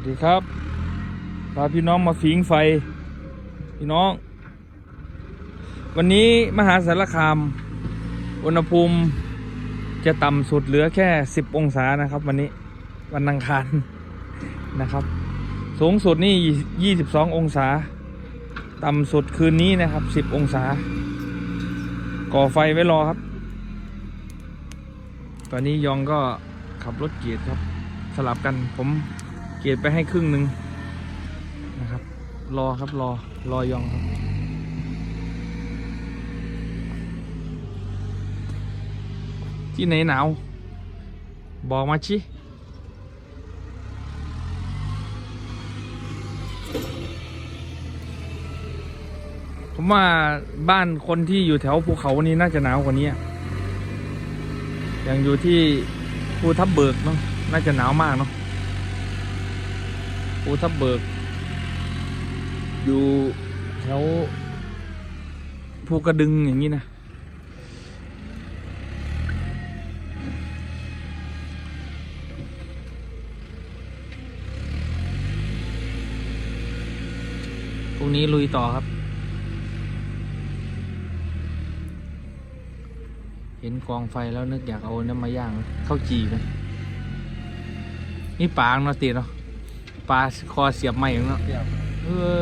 วัสดีครับพาพี่น้องมาฟิงไฟ พี่น้อง วันนี้มหาสารคาม อุณหภูมิจะต่ำสุดเหลือแค่ 10 องศานะครับ วันนี้วันอังคารนะครับ สูงสุดนี่ 22 องศา ต่ำสุดคืนนี้นะครับ 10 องศา ก่อไฟไว้รอครับ ตอนนี้ยองก็ขับรถเกียร์ครับ สลับกันผม เกียร์ไปให้ครึ่งหนึ่งนะครับ รอครับรอรอยองครับ ที่ไหนหนาว บอกมาชิผมว่าบ้านคนที่อยู่แถวภูเขานี่น่าจะหนาวกว่านี้อย่างอยู่ที่ภูทับเบิกเนาะน่าจะหนาวมากเนาะ ภูทับเบิก อยู่แถวภูกระดึงอย่างนี้นะ พรุ่งนี้ลุยต่อครับ เห็นกองไฟแล้วนึกอยากเอาน้ำมาย่างข้าวจีไหมนี่ปาเนาะตีเนาะ ปลาคอเสียบไม้เนาะเปรี้ยวเฮ้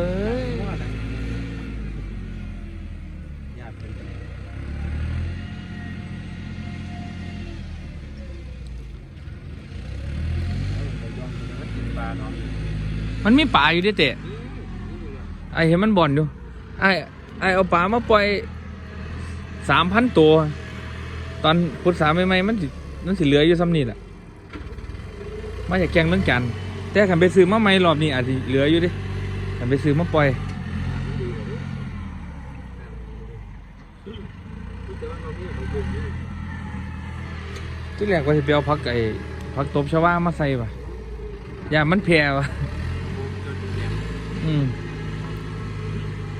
ยว่าอะไรญาติเป็นไงเออไปย้อนไปกินปลาะมันมีปลาอยู่ด้เตะไอเห็นมันบ่อนอยู่ไอไอเอาปลามาปล่อยสามพันตัว ตอนพุทธสามใหม่ๆมันมันสิเหลืออยู่ซ้ำนี่แหละมาจากแกงเรื่องจันทน์ แต่ขันไปซื้อมาใหม่รอบนี้อาจจะเหลืออยู่ดิขันไปซื้อมาปล่อยที่แรกว่าจะไปเอาพักไอ้พักตบชวามาใส่ป่ะอย่ามันแพร่ว่ะอืม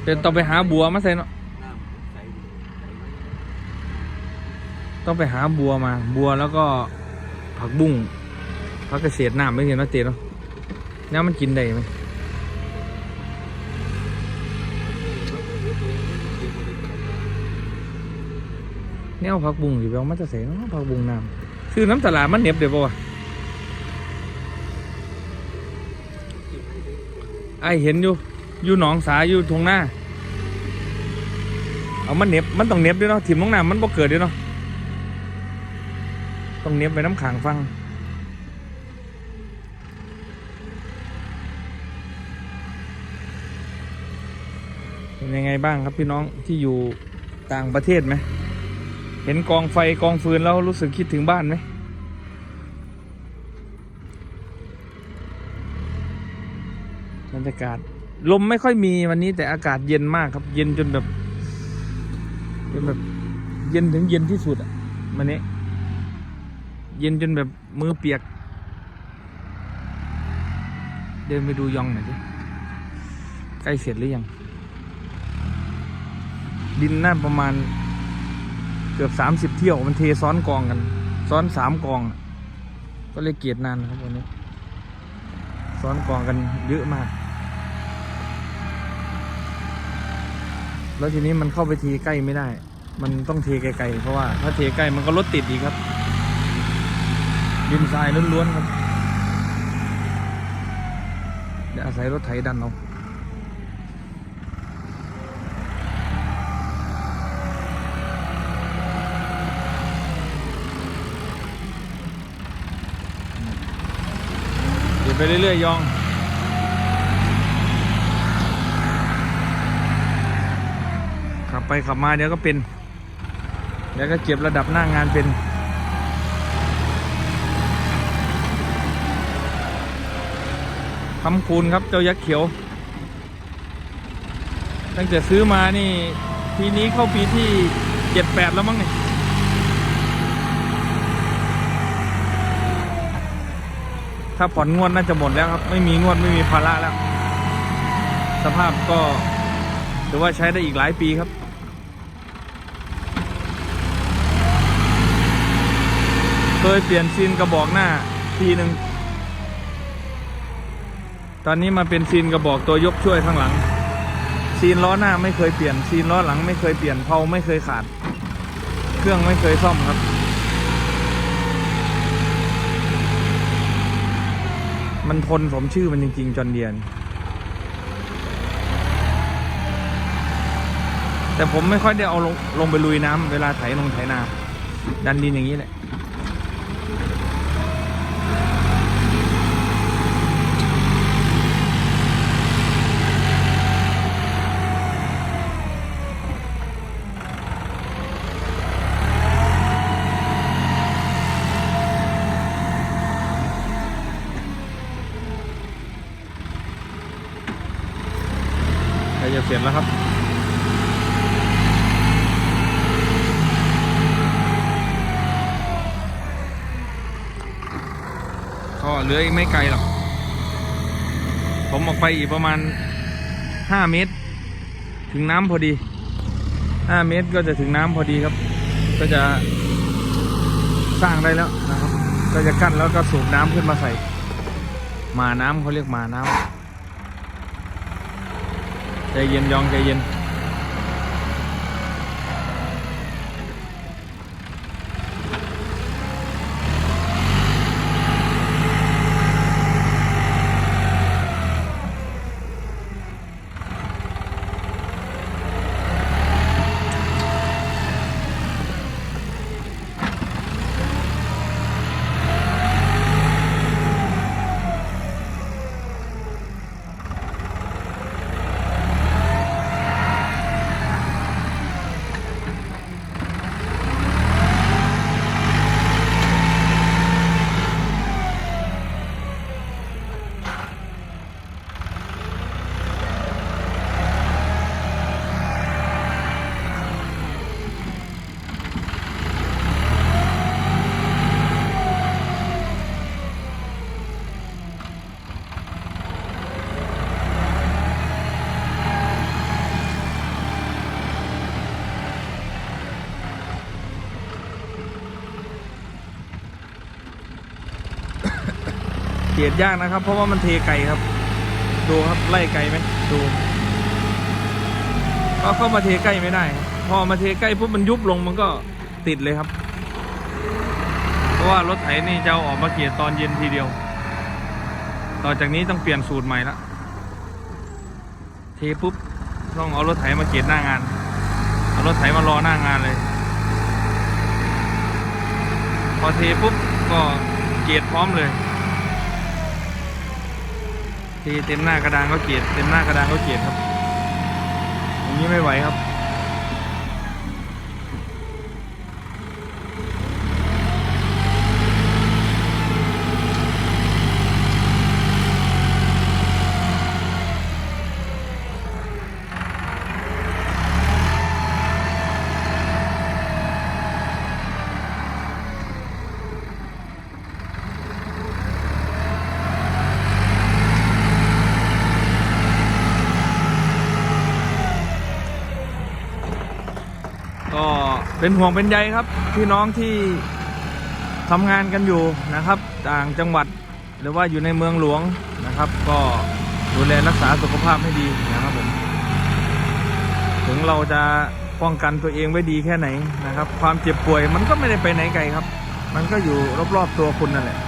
เป็นต้องไปหาบัวมาใส่เนาะต้องไปหาบัวมา บัวแล้วก็ผักบุ้งผักเกษตรน้ำไม่เห็นว่าเตะเนาะ น้ำมันกินได้ไหมเนี่ยเอาผักบุ้งสิไปเอามาจะใส่เนาะผักบุ้งน้ำซื้อน้ำตลาดมันเหน็บเดี๋ยวป่ะไอเห็นอยู่ อยู่หนองสาอยู่ทงหน้า เอามันเน็บมันต้องเน็บด้วยเนาะถิ่มลงน้ำมันบ่เกิดด้วยเนาะต้องเน็บไปน้ำขังฟัง เป็นยังไงบ้างครับพี่น้องที่อยู่ต่างประเทศไหม เห็นกองไฟกองฟืนแล้วรู้สึกคิดถึงบ้านไหม บรรยากาศ ลมไม่ค่อยมีวันนี้แต่อากาศเย็นมากครับ เย็นจนแบบจนแบบเย็นถึงเย็นที่สุดอะวันนี้ เย็นจนแบบมือเปียก เดินไปดูยองหน่อยดิใกล้เสร็จหรือยัง ดินน่าประมาณเกือบสามสิบเที่ยวมันเทซ้อนกองกัน ซ้อนสามกอง ก็เลยเกียดนานครับวันนี้ ซ้อนกองกันเยอะมาก แล้วทีนี้มันเข้าไปทีใกล้ไม่ได้ มันต้องเทไกลๆเพราะว่าถ้าเทใกล้มันก็รถติดอีกครับ ดินทรายล้วนๆครับเดี๋ยวอาศัยรถไถดันเอาเดี๋ยว ไปเรื่อยๆยอง ขับไปขับมาเดี๋ยวก็เป็น เดี๋ยวก็เก็บระดับหน้างานเป็นคำคูณครับเจ้ายักษ์เขียว ตั้งแต่ซื้อมานี่ ทีนี้เข้าปีที่เจ็ดแปดแล้วมั้งเนี่ย ถ้าผ่อนงวดน่าจะหมดแล้วครับ ไม่มีงวดไม่มีภาระแล้ว สภาพก็ถือว่าใช้ได้อีกหลายปีครับเคยเปลี่ยนซีนกระบอกหน้าทีหนึ่งตอนนี้มาเป็นซีนกระบอกตัวยกช่วยข้างหลัง ซีนล้อหน้าไม่เคยเปลี่ยนซีนล้อหลังไม่เคยเปลี่ยนเพาไม่เคยขาด เครื่องไม่เคยซ่อมครับ มันทนสมชื่อมันจริง ๆ จอนเดียน แต่ผมไม่ค่อยได้เอาลงลงไปลุยน้ำเวลาไถลงไถนา ดันดินอย่างนี้แหละ ใกล้จะเสร็จแล้วครับ ก็ เหลืออีกไม่ไกลหรอก ผมออกไปอีกประมาณห้าเมตร ถึงน้ำพอดีห้าเมตรก็จะถึงน้ำพอดีครับ ก็จะสร้างได้แล้วนะครับ ก็จะกั้นแล้วก็สูบน้ำขึ้นมาใส่ มาน้ำเขาเรียกมาน้ำใจเย็นยองใจเย็น เกียดยากนะครับ เพราะว่ามันเทไกลครับ ดูครับไล่ไกลไหมดูก็เข้ามาเทใกล้ไม่ได้ พอมาเทใกล้ปุ๊บมันยุบลงมันก็ติดเลยครับ เพราะว่ารถไถนี่จะอออกมาเกียดตอนเย็นทีเดียว ต่อจากนี้ต้องเปลี่ยนสูตรใหม่ละเทปุ๊บต้องเอารถไถมาเกียดหน้างานเอารถไถมารอหน้างานเลย พอเทปุ๊บก็เกียดพร้อมเลย ทีเต็มหน้ากระดานก็เกลียดเต็มหน้ากระดานก็เกลียดครับอย่างนี้ไม่ไหวครับ ก็ เป็นห่วงเป็นใยครับพี่น้องที่ทำงานกันอยู่นะครับต่างจังหวัดหรือว่าอยู่ในเมืองหลวงนะครับ ก็ดูแลรักษาสุขภาพให้ดีนะครับผมถึงเราจะป้องกันตัวเองไว้ดีแค่ไหนนะครับ ความเจ็บป่วยมันก็ไม่ได้ไปไหนไกลครับ มันก็อยู่รอบๆตัวคุณนั่นแหละ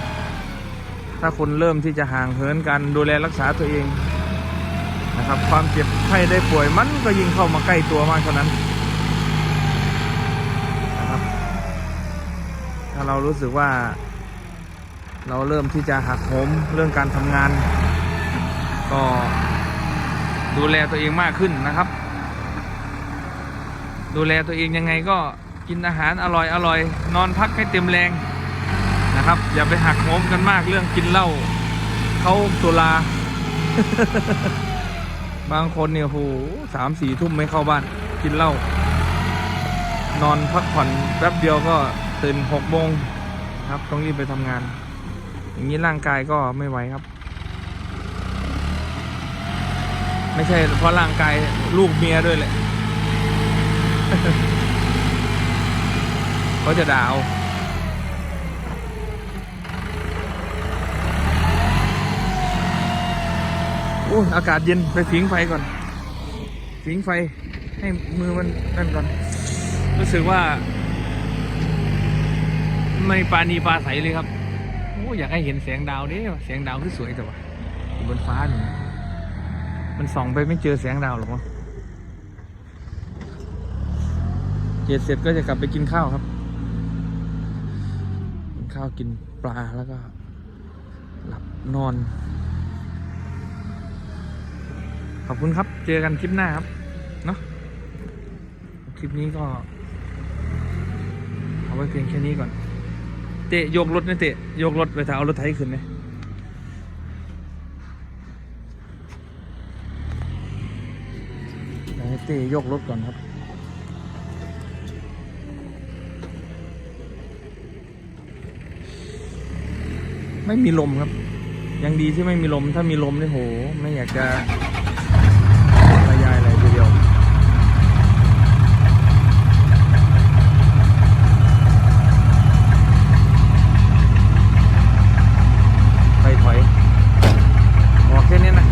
ถ้าคุณเริ่มที่จะห่างเหินกันดูแลรักษาตัวเองนะครับ ความเจ็บไข้ได้ป่วยมันก็ยิ่งเข้ามาใกล้ตัวมากเท่านั้น นะครับถ้า เรารู้สึกว่า เราเริ่มที่จะหักโหมเรื่องการทำงาน ก็ดูแลตัวเองมากขึ้นนะครับ ดูแลตัวเองยังไงก็กินอาหารอร่อยอร่อยนอนพักให้เต็มแรงนะครับ อย่าไปหักโหมกันมากเรื่องกินเหล้าเขาตุลา บางคนเนี่ยโหสามสี่ทุ่มไม่เข้าบ้าน กินเหล้า นอนพักผ่อนแป๊บเดียวก็ ตื่นหกโมงครับต้องรีบไปทำงาน อย่างนี้ร่างกายก็ไม่ไหวครับ ไม่ใช่เพราะร่างกายลูกเมียด้วยแหละเขาจะด่าเอายอากาศเย็นไปผิงไฟก่อน ผิงไฟให้มือมันนั่นก่อน รู้สึกว่า ไม่ปานีปลาใสเลยครับโอ้อยากให้เห็นแสงดาวนี่แสงดาวคือสวยแต่ว่าอยู่บนฟ้าหนึ่งมันส่องไปไม่เจอแสงดาวหรอกมั้งเจ็ดเสร็จก็จะกลับไปกินข้าวครับ กินข้าวกินปลาแล้วก็ หลับนอน ขอบคุณครับ เจอกันคลิปหน้าครับ เนาะคลิปนี้ก็ เอาไว้เพียงแค่นี้ก่อน เตะยกรถนะเตะยกรถไปถ้าเอารถไถขึ้นเลยเดี๋ยวให้เตะยกรถก่อนครับไม่มีลมครับ ยังดีที่ไม่มีลมถ้ามีลมนี่โห ไม่อยากจะบรรยายอะไรทีเดียว ไปถอยออกแค่นี้นะ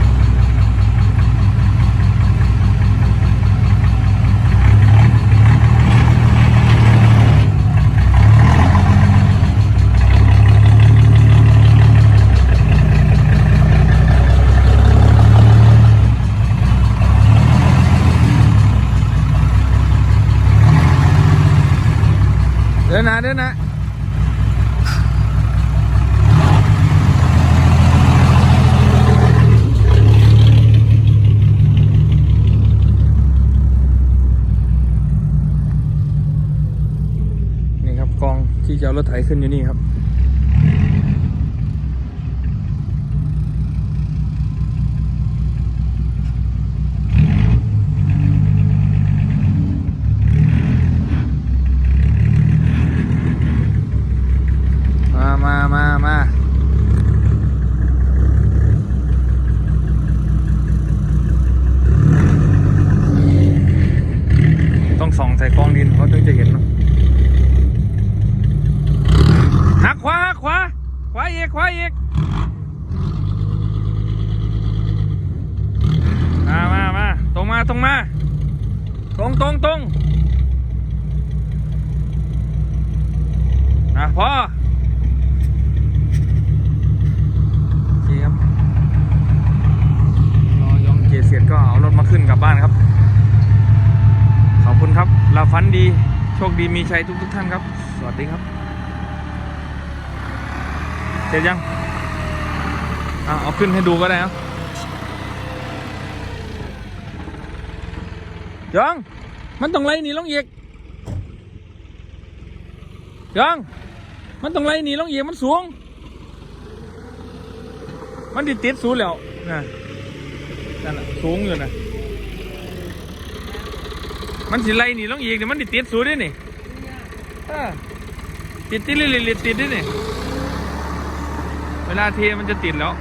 เดินนะเดินนะ นี่ครับ กองที่จะเอารถไถขึ้นอยู่นี่ครับ มา มา มา มา ต้องส่องใส่กองดินเขาถึงจะเห็นเนอะหักขวาหักขวา ขวาอีก ขวาอีก มา มา มา ตรงมา ตรงมา ตรงตรงตรงอะพอ โอเคครับรอยองเกยรตเส รถมาขึ้นกลับบ้านครับ ขอบคุณครับลาฟันดี โชคดีมีชัยทุกทุกท่านครับ สวัสดีครับ เสร็จยังอะเอาขึ้นให้ดูก็ได้ครับยองมันต้องไล่หนีลงเอียกยองมันต้องไล่หนีลงเอียกมันสูง มันติดติดสูงแล้วนะ นั่นน่ะสูงอยู่นะมันสิไล่นี่ลงอีกนี่มันติดติดสูงด้วยนี่ติดติดลิลิลิติดด้วยนี่เวลาเทมันจะติดแล้ว